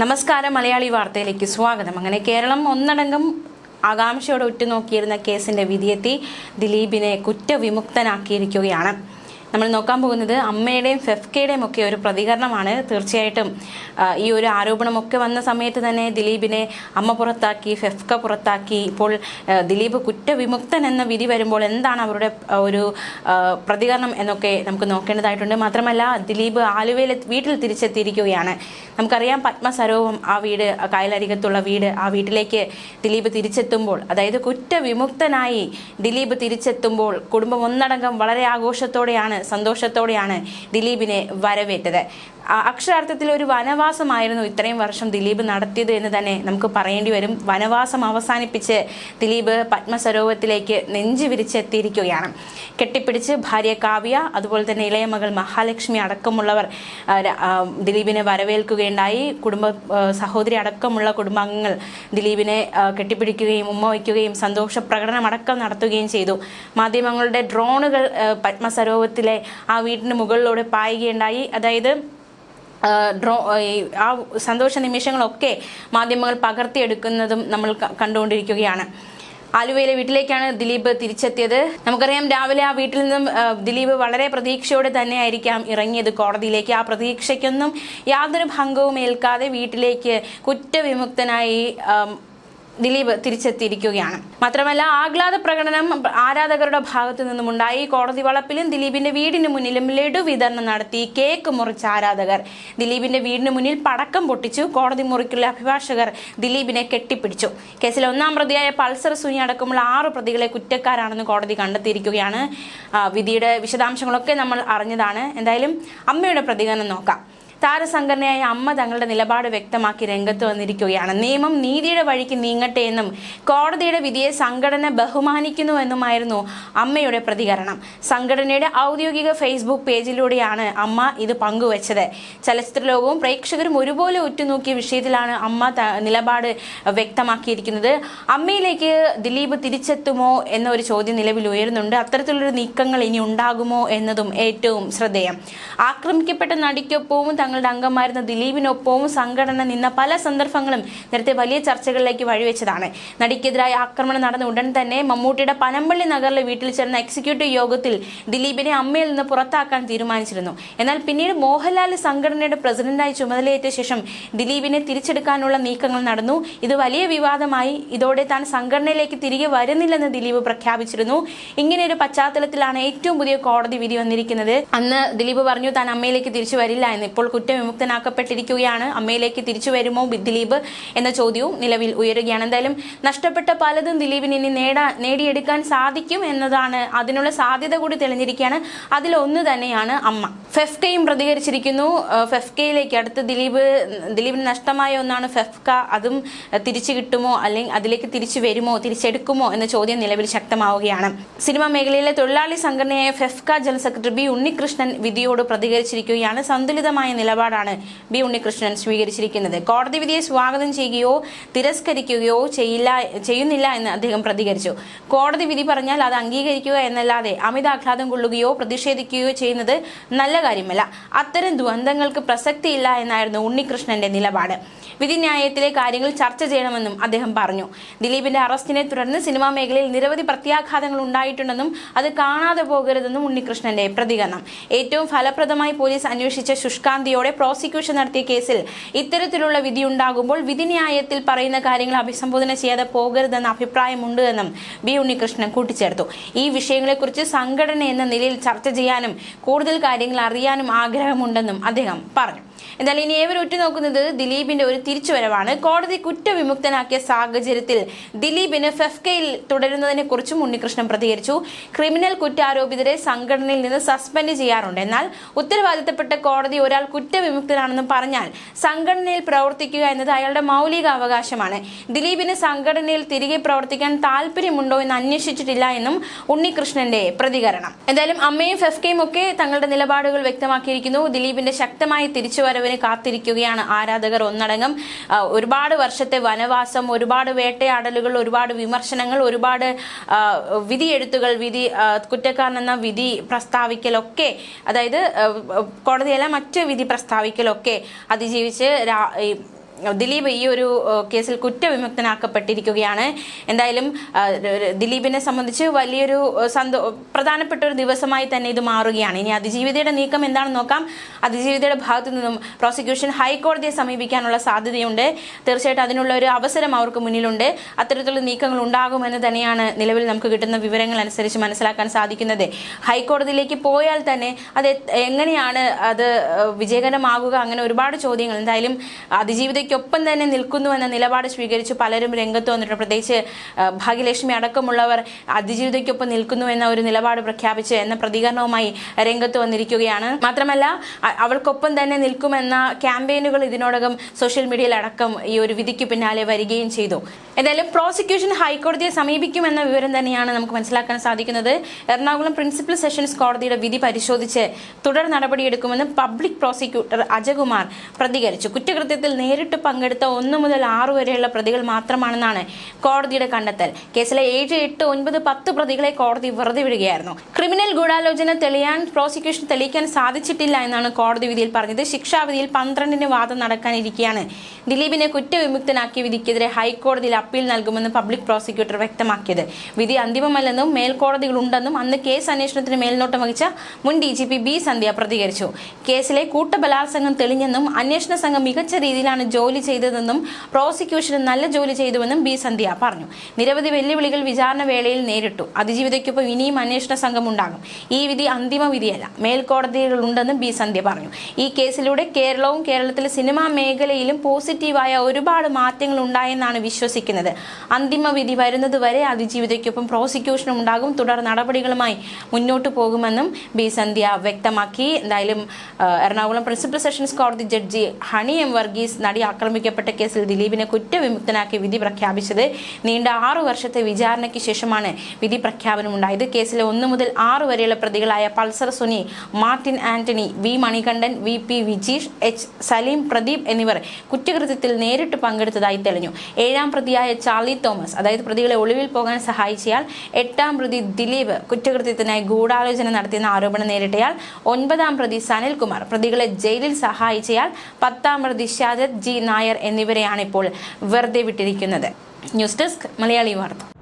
നമസ്കാരം മലയാളി വാർത്തയിലേക്ക് സ്വാഗതം. അങ്ങനെ കേരളം ഒന്നടങ്കം ആകാംക്ഷയോടെ ഉറ്റുനോക്കിയിരുന്ന കേസിന്റെ വിധിയെത്തി ദിലീപിനെ കുറ്റവിമുക്തനാക്കിയിരിക്കുകയാണ്. നമ്മൾ നോക്കാൻ പോകുന്നത് അമ്മയുടെയും ഫെഫ്കയുടെയും ഒക്കെ ഒരു പ്രതികരണമാണ്. തീർച്ചയായിട്ടും ഈ ഒരു ആരോപണമൊക്കെ വന്ന സമയത്ത് തന്നെ ദിലീപിനെ അമ്മ പുറത്താക്കി ഫെഫ്ക പുറത്താക്കി. ഇപ്പോൾ ദിലീപ് കുറ്റവിമുക്തൻ എന്ന വിധി വരുമ്പോൾ എന്താണ് അവരുടെ ഒരു പ്രതികരണം എന്നൊക്കെ നമുക്ക് നോക്കേണ്ടതായിട്ടുണ്ട്. മാത്രമല്ല ദിലീപ് ആലുവയിൽ വീട്ടിൽ തിരിച്ചെത്തിയിരിക്കുകയാണ്. നമുക്കറിയാം പത്മസരോവം ആ വീട് കായലരികത്തുള്ള വീട് ആ വീട്ടിലേക്ക് ദിലീപ് തിരിച്ചെത്തുമ്പോൾ അതായത് കുറ്റവിമുക്തനായി ദിലീപ് തിരിച്ചെത്തുമ്പോൾ കുടുംബം ഒന്നടങ്കം വളരെ ആഘോഷത്തോടെയാണ് സന്തോഷത്തോടെയാണ് ദിലീപിനെ വരവേറ്റത്. അക്ഷരാർത്ഥത്തിൽ ഒരു വനവാസമായിരുന്നു ഇത്രയും വർഷം ദിലീപ് നടത്തിയത് എന്ന് തന്നെ നമുക്ക് പറയേണ്ടി വരും. വനവാസം അവസാനിപ്പിച്ച് ദിലീപ് പത്മസരോവരത്തിലേക്ക് നെഞ്ചു വിരിച്ചെത്തിയിരിക്കുകയാണ്. കെട്ടിപ്പിടിച്ച് ഭാര്യ കാവ്യ അതുപോലെ തന്നെ ഇളയ മകൾ മഹാലക്ഷ്മി അടക്കമുള്ളവർ ദിലീപിനെ വരവേൽക്കുകയുണ്ടായി. കുടുംബ സഹോദരി അടക്കമുള്ള കുടുംബാംഗങ്ങൾ ദിലീപിനെ കെട്ടിപ്പിടിക്കുകയും ഉമ്മ വയ്ക്കുകയും സന്തോഷ പ്രകടനം അടക്കം നടത്തുകയും ചെയ്തു. മാധ്യമങ്ങളുടെ ഡ്രോണുകൾ പത്മസരോവരത്തിലെ ആ വീടിന് മുകളിലൂടെ പായുകയുണ്ടായി. അതായത് ഡ്രോ ആ സന്തോഷ നിമിഷങ്ങളൊക്കെ മാധ്യമങ്ങൾ പകർത്തിയെടുക്കുന്നതും നമ്മൾ കണ്ടുകൊണ്ടിരിക്കുകയാണ്. ആലുവയിലെ വീട്ടിലേക്കാണ് ദിലീപ് തിരിച്ചെത്തിയത്. നമുക്കറിയാം രാവിലെ ആ വീട്ടിൽ നിന്നും ദിലീപ് വളരെ പ്രതീക്ഷയോടെ തന്നെ ആയിരിക്കാം ഇറങ്ങിയത് കോടതിയിലേക്ക്. ആ പ്രതീക്ഷയ്ക്കൊന്നും യാതൊരു ഭംഗവും ഏൽക്കാതെ വീട്ടിലേക്ക് കുറ്റവിമുക്തനായി ദിലീപ് തിരിച്ചെത്തിയിരിക്കുകയാണ്. മാത്രമല്ല ആഹ്ലാദ പ്രകടനം ആരാധകരുടെ ഭാഗത്തു നിന്നുമുണ്ടായി. കോടതി വളപ്പിലും ദിലീപിന്റെ വീടിന് മുന്നിലും ലഡു വിതരണം നടത്തി കേക്ക് മുറിച്ച ആരാധകർ. ദിലീപിന്റെ വീടിന് മുന്നിൽ പടക്കം പൊട്ടിച്ചു. കോടതി മുറിക്കുള്ള അഭിഭാഷകർ ദിലീപിനെ കെട്ടിപ്പിടിച്ചു. കേസിൽ ഒന്നാം പ്രതിയായ പൾസർ സുനി അടക്കമുള്ള ആറ് പ്രതികളെ കുറ്റക്കാരാണെന്ന് കോടതി കണ്ടെത്തിയിരിക്കുകയാണ്. വിധിയുടെ വിശദാംശങ്ങളൊക്കെ നമ്മൾ അറിഞ്ഞതാണ്. എന്തായാലും അമ്മയുടെ പ്രതികരണം നോക്കാം. താരസംഘടനയായ അമ്മ തങ്ങളുടെ നിലപാട് വ്യക്തമാക്കി രംഗത്ത് വന്നിരിക്കുകയാണ്. നിയമം നീതിയുടെ വഴിക്ക് നീങ്ങട്ടെ എന്നും കോടതിയുടെ വിധിയെ സംഘടന ബഹുമാനിക്കുന്നുവെന്നുമായിരുന്നു അമ്മയുടെ പ്രതികരണം. സംഘടനയുടെ ഔദ്യോഗിക ഫേസ്ബുക്ക് പേജിലൂടെയാണ് അമ്മ ഇത് പങ്കുവച്ചത്. ചലച്ചിത്ര ലോകവും പ്രേക്ഷകരും ഒരുപോലെ ഉറ്റുനോക്കിയ വിഷയത്തിലാണ് അമ്മ നിലപാട് വ്യക്തമാക്കിയിരിക്കുന്നത്. അമ്മയിലേക്ക് ദിലീപ് തിരിച്ചെത്തുമോ എന്ന ഒരു ചോദ്യം നിലവിൽ ഉയരുന്നുണ്ട്. അത്തരത്തിലുള്ള നീക്കങ്ങൾ ഇനി ഉണ്ടാകുമോ എന്നതും ഏറ്റവും ശ്രദ്ധേയം. ആക്രമിക്കപ്പെട്ട നടിക്കൊപ്പവും തങ്ങളുടെ അംഗമായിരുന്ന ദിലീപിനൊപ്പവും സംഘടന നിന്ന പല സന്ദർഭങ്ങളും നേരത്തെ വലിയ ചർച്ചകളിലേക്ക് വഴിവെച്ചതാണ്. നടിക്കെതിരായ ആക്രമണം നടന്ന ഉടൻ തന്നെ മമ്മൂട്ടിയുടെ പനമ്പള്ളി നഗറിലെ വീട്ടിൽ ചേർന്ന എക്സിക്യൂട്ടീവ് യോഗത്തിൽ ദിലീപിനെ അമ്മയിൽ നിന്ന് പുറത്താക്കാൻ തീരുമാനിച്ചിരുന്നു. എന്നാൽ പിന്നീട് മോഹൻലാൽ സംഘടനയുടെ പ്രസിഡന്റായി ചുമതലയേറ്റ ശേഷം ദിലീപിനെ തിരിച്ചെടുക്കാനുള്ള നീക്കങ്ങൾ നടന്നു. ഇത് വലിയ വിവാദമായി. ഇതോടെ താൻ സംഘടനയിലേക്ക് തിരികെ വരുന്നില്ലെന്ന് ദിലീപ് പ്രഖ്യാപിച്ചിരുന്നു. ഇങ്ങനെ ഒരു പശ്ചാത്തലത്തിലാണ് ഏറ്റവും പുതിയ കോടതി വിധി വന്നിരിക്കുന്നത്. അന്ന് ദിലീപ് പറഞ്ഞു താൻ അമ്മയിലേക്ക് തിരിച്ചു വരില്ല എന്ന്. ഇപ്പോൾ കുറ്റവിമുക്തനാക്കപ്പെട്ടിരിക്കുകയാണ്. അമ്മയിലേക്ക് തിരിച്ചു വരുമോ ദിലീപ് എന്ന ചോദ്യവും നിലവിൽ ഉയരുകയാണ്. എന്തായാലും നഷ്ടപ്പെട്ട പലതും ദിലീപിന് ഇനി നേടാ നേടിയെടുക്കാൻ സാധിക്കും എന്നതാണ് അതിനുള്ള സാധ്യത കൂടി തെളിഞ്ഞിരിക്കുകയാണ്. അതിലൊന്ന് തന്നെയാണ് അമ്മ. ഫെഫ്കയും പ്രതികരിച്ചിരിക്കുന്നു. ഫെഫ്കയിലേക്ക് അടുത്ത് ദിലീപ് ദിലീപിന് നഷ്ടമായ ഒന്നാണ് ഫെഫ്ക. അതും തിരിച്ചു കിട്ടുമോ? അല്ലെങ്കിൽ അതിലേക്ക് തിരിച്ചു വരുമോ? തിരിച്ചെടുക്കുമോ എന്ന ചോദ്യം നിലവിൽ ശക്തമാവുകയാണ്. സിനിമാ മേഖലയിലെ തൊഴിലാളി സംഘടനയായ FEFKA general secretary B Unnikrishnan വിധിയോട് പ്രതികരിച്ചിരിക്കുകയാണ്. സന്തുലിതമായ നിലപാടാണ് ബി ഉണ്ണികൃഷ്ണൻ സ്വീകരിച്ചിരിക്കുന്നത്. കോടതി വിധിയെ സ്വാഗതം ചെയ്യുകയോ തിരസ്കരിക്കുകയോ ചെയ്യില്ല ചെയ്യുന്നില്ല എന്ന് അദ്ദേഹം പ്രതികരിച്ചു. കോടതി വിധി പറഞ്ഞാൽ അത് അംഗീകരിക്കുക എന്നല്ലാതെ അമിത ആഹ്ലാദം കൊള്ളുകയോ പ്രതിഷേധിക്കുകയോ ചെയ്യുന്നത് നല്ല കാര്യമല്ല. അത്തരം ദ്വന്ദ്ങ്ങൾക്ക് പ്രസക്തിയില്ല എന്നായിരുന്നു ഉണ്ണികൃഷ്ണന്റെ നിലപാട്. വിധിന്യായത്തിലെ കാര്യങ്ങൾ ചർച്ച ചെയ്യണമെന്നും അദ്ദേഹം പറഞ്ഞു. ദിലീപിന്റെ അറസ്റ്റിനെ തുടർന്ന് സിനിമാ മേഖലയിൽ നിരവധി പ്രത്യാഘാതങ്ങൾ ഉണ്ടായിട്ടുണ്ടെന്നും അത് കാണാതെ പോകരുതെന്നും ഉണ്ണികൃഷ്ണന്റെ പ്രതികരണം. ഏറ്റവും ഫലപ്രദമായി പോലീസ് അന്വേഷിച്ച ശുഷ്കാന്തിയോടെ പ്രോസിക്യൂഷൻ നടത്തിയ കേസിൽ ഇത്തരത്തിലുള്ള വിധി ഉണ്ടാകുമ്പോൾ വിധിന്യായത്തിൽ പറയുന്ന കാര്യങ്ങൾ അഭിസംബോധന ചെയ്യാതെ പോകരുതെന്ന അഭിപ്രായമുണ്ട് എന്നും ബി ഉണ്ണികൃഷ്ണൻ കൂട്ടിച്ചേർത്തു. ഈ വിഷയങ്ങളെക്കുറിച്ച് സംഘടന എന്ന നിലയിൽ ചർച്ച ചെയ്യാനും കൂടുതൽ കാര്യങ്ങൾ അറിയാനും ആഗ്രഹമുണ്ടെന്നും അദ്ദേഹം പറഞ്ഞു. എന്നാൽ ഇനി ഏവരും ഉറ്റുനോക്കുന്നത് ദിലീപിന്റെ ഒരു തിരിച്ചുവരവാണ്. കോടതി കുറ്റവിമുക്തനാക്കിയ സാഹചര്യത്തിൽ ദിലീപിന് ഫെഫ്കയിൽ തുടരുന്നതിനെ കുറിച്ചും ഉണ്ണികൃഷ്ണൻ പ്രതികരിച്ചു. ക്രിമിനൽ കുറ്റാരോപിതരെ സംഘടനയിൽ നിന്ന് സസ്പെൻഡ് ചെയ്യാറുണ്ട്. എന്നാൽ ഉത്തരവാദിത്തപ്പെട്ട കോടതി ഒരാൾ കുറ്റവിമുക്തനാണെന്ന് പറഞ്ഞാൽ സംഘടനയിൽ പ്രവർത്തിക്കുക എന്നത് അയാളുടെ മൗലിക അവകാശമാണ് ദിലീപിന് സംഘടനയിൽ തിരികെ പ്രവർത്തിക്കാൻ താല്പര്യമുണ്ടോ എന്ന് അന്വേഷിച്ചിട്ടില്ല എന്നും ഉണ്ണികൃഷ്ണന്റെ പ്രതികരണം. എന്തായാലും അമ്മയും ഫെഫ്കയും ഒക്കെ തങ്ങളുടെ നിലപാടുകൾ വ്യക്തമാക്കിയിരിക്കുന്നു. ദിലീപിന്റെ ശക്തമായ തിരിച്ചുവരവിന് കാത്തിരിക്കുകയാണ് ആരാധകർ ഒന്നടങ്കം. ഒരുപാട് വർഷത്തെ വനവാസം ഒരുപാട് വേട്ടയാടലുകൾ ഒരുപാട് വിമർശനങ്ങൾ ഒരുപാട് വിധിയെഴുത്തുകൾ വിധി കുറ്റക്കാരനെന്ന വിധി പ്രസ്താവിക്കലൊക്കെ അതായത് കോടതിയല്ല മറ്റ് വിധി പ്രസ്താവിക്കലൊക്കെ അതിജീവിച്ച് ദിലീപ് ഈ ഒരു കേസിൽ കുറ്റവിമുക്തനാക്കപ്പെട്ടിരിക്കുകയാണ്. എന്തായാലും ദിലീപിനെ സംബന്ധിച്ച് വലിയൊരു സന്തോ പ്രധാനപ്പെട്ട ഒരു ദിവസമായി തന്നെ ഇത് മാറുകയാണ്. ഇനി അതിജീവിതയുടെ നീക്കം എന്താണെന്ന് നോക്കാം. അതിജീവിതയുടെ ഭാഗത്തു നിന്നും പ്രോസിക്യൂഷൻ ഹൈക്കോടതിയെ സമീപിക്കാനുള്ള സാധ്യതയുണ്ട്. തീർച്ചയായിട്ടും അതിനുള്ള ഒരു അവസരം അവർക്ക് മുന്നിലുണ്ട്. അത്തരത്തിലുള്ള നീക്കങ്ങൾ ഉണ്ടാകുമെന്ന് തന്നെയാണ് നിലവിൽ നമുക്ക് കിട്ടുന്ന വിവരങ്ങൾ അനുസരിച്ച് മനസ്സിലാക്കാൻ സാധിക്കുന്നത്. ഹൈക്കോടതിയിലേക്ക് പോയാൽ തന്നെ അത് എങ്ങനെയാണ് അത് വിജയകരമാകുക? അങ്ങനെ ഒരുപാട് ചോദ്യങ്ങൾ. എന്തായാലും അതിജീവിതയ്ക്കൊപ്പം തന്നെ നിൽക്കുന്നു എന്ന നിലപാട് സ്വീകരിച്ച് പലരും രംഗത്ത് വന്നിട്ടുണ്ട്. പ്രത്യേകിച്ച് ഭാഗ്യലക്ഷ്മി അടക്കമുള്ളവർ അതിജീവിതയ്ക്കൊപ്പം നിൽക്കുന്നു എന്ന ഒരു നിലപാട് പ്രഖ്യാപിച്ച് എന്ന പ്രതികരണവുമായി രംഗത്ത് വന്നിരിക്കുകയാണ്. മാത്രമല്ല അവൾക്കൊപ്പം തന്നെ നിൽക്കുമെന്ന ക്യാമ്പയിനുകൾ ഇതിനോടകം സോഷ്യൽ മീഡിയയിൽ അടക്കം ഈ ഒരു വിധിക്ക് പിന്നാലെ വരികയും ചെയ്തു. എന്തായാലും പ്രോസിക്യൂഷൻ ഹൈക്കോടതിയെ സമീപിക്കുമെന്ന വിവരം തന്നെയാണ് നമുക്ക് മനസ്സിലാക്കാൻ സാധിക്കുന്നത്. എറണാകുളം പ്രിൻസിപ്പൽ സെഷൻസ് കോടതിയുടെ വിധി പരിശോധിച്ച് തുടർ നടപടിയെടുക്കുമെന്ന് പബ്ലിക് പ്രോസിക്യൂട്ടർ അജകുമാർ പ്രതികരിച്ചു. കുറ്റകൃത്യത്തിൽ നേരിട്ട് പങ്കെടുത്ത ഒന്ന് മുതൽ ആറ് വരെയുള്ള പ്രതികൾ മാത്രമാണെന്നാണ് കോടതിയുടെ കണ്ടെത്തൽ. കേസിലെ ഏഴ് എട്ട് ഒൻപത് പത്ത് പ്രതികളെ കോടതി വെറുതെ വിടുകയായിരുന്നു. ക്രിമിനൽ ഗൂഢാലോചന തെളിയാൻ പ്രോസിക്യൂഷൻ തെളിയിക്കാൻ സാധിച്ചിട്ടില്ല എന്നാണ് കോടതി വിധിയിൽ പറഞ്ഞത്. ശിക്ഷാവിധിയിൽ പന്ത്രണ്ടിന് വാദം നടക്കാനിരിക്കെയാണ്. ദിലീപിനെ കുറ്റവിമുക്തനാക്കിയ വിധിക്കെതിരെ ഹൈക്കോടതിയിൽ അപ്പീൽ നൽകുമെന്ന് പബ്ലിക് പ്രോസിക്യൂട്ടർ വ്യക്തമാക്കിയത്. വിധി അന്തിമമല്ലെന്നും മേൽക്കോടതികളുണ്ടെന്നും അന്ന് കേസ് അന്വേഷണത്തിന് മേൽനോട്ടം വഹിച്ച മുൻ D G P B Sandhya പ്രതികരിച്ചു. കേസിലെ കൂട്ടബലാത്സംഗം തെളിഞ്ഞെന്നും അന്വേഷണ സംഘം മികച്ച രീതിയിലാണ് ജോലി ചെയ്തതെന്നും പ്രോസിക്യൂഷന് നല്ല ജോലി ചെയ്തുവെന്നും ബി സന്ധ്യ പറഞ്ഞു. നിരവധി വെല്ലുവിളികൾ വിചാരണ വേളയിൽ നേരിട്ടു. അതിജീവിതയ്ക്കൊപ്പം ഇനിയും അന്വേഷണ സംഘം ഉണ്ടാകും. ഈ വിധി അന്തിമ വിധിയല്ല. മേൽക്കോടതികളുണ്ടെന്നും ബി സന്ധ്യ പറഞ്ഞു. ഈ കേസിലൂടെ കേരളവും കേരളത്തിലെ സിനിമാ മേഖലയിലും പോസിറ്റീവായ ഒരുപാട് മാറ്റങ്ങൾ ഉണ്ടായെന്നാണ് വിശ്വസിക്കുന്നത്. അന്തിമ വിധി വരുന്നതുവരെ അതിജീവിതയ്ക്കൊപ്പം പ്രോസിക്യൂഷനും ഉണ്ടാകും. തുടർ നടപടികളുമായി മുന്നോട്ട് പോകുമെന്നും ബി സന്ധ്യ വ്യക്തമാക്കി. എന്തായാലും എറണാകുളം പ്രിൻസിപ്പൽ സെഷൻസ് കോടതി ജഡ്ജി ഹണി എം വർഗീസ് നടി ആക്രമിക്കപ്പെട്ട കേസിൽ ദിലീപിനെ കുറ്റവിമുക്തനാക്കി വിധി പ്രഖ്യാപിച്ചത് നീണ്ട ആറു വർഷത്തെ വിചാരണയ്ക്ക് ശേഷമാണ് വിധി പ്രഖ്യാപനമുണ്ടായത് കേസിലെ ഒന്ന് മുതൽ ആറ് വരെയുള്ള പ്രതികളായ Pulsar Suni Martin Antony V Manikandan V P Vijeesh H Saleem Pradeep എന്നിവർ കുറ്റകൃത്യത്തിൽ നേരിട്ട് പങ്കെടുത്തതായി തെളിഞ്ഞു. ഏഴാം പ്രതിയായ ചാർലി തോമസ് അതായത് പ്രതികളെ ഒളിവിൽ പോകാൻ സഹായിച്ചയാൾ. എട്ടാം പ്രതി ദിലീപ് കുറ്റകൃത്യത്തിനായി ഗൂഢാലോചന നടത്തിയെന്ന ആരോപണം നേരിട്ടയാൾ. ഒൻപതാം പ്രതി സനിൽകുമാർ പ്രതികളെ ജയിലിൽ സഹായിച്ചയാൾ. പത്താം പ്രതി ഷാജത് ജി നായർ എന്നിവരെയാണ് ഇപ്പോൾ വെറുതെ വിട്ടിരിക്കുന്നത്. ന്യൂസ് ഡെസ്ക് മലയാളി വാർത്ത.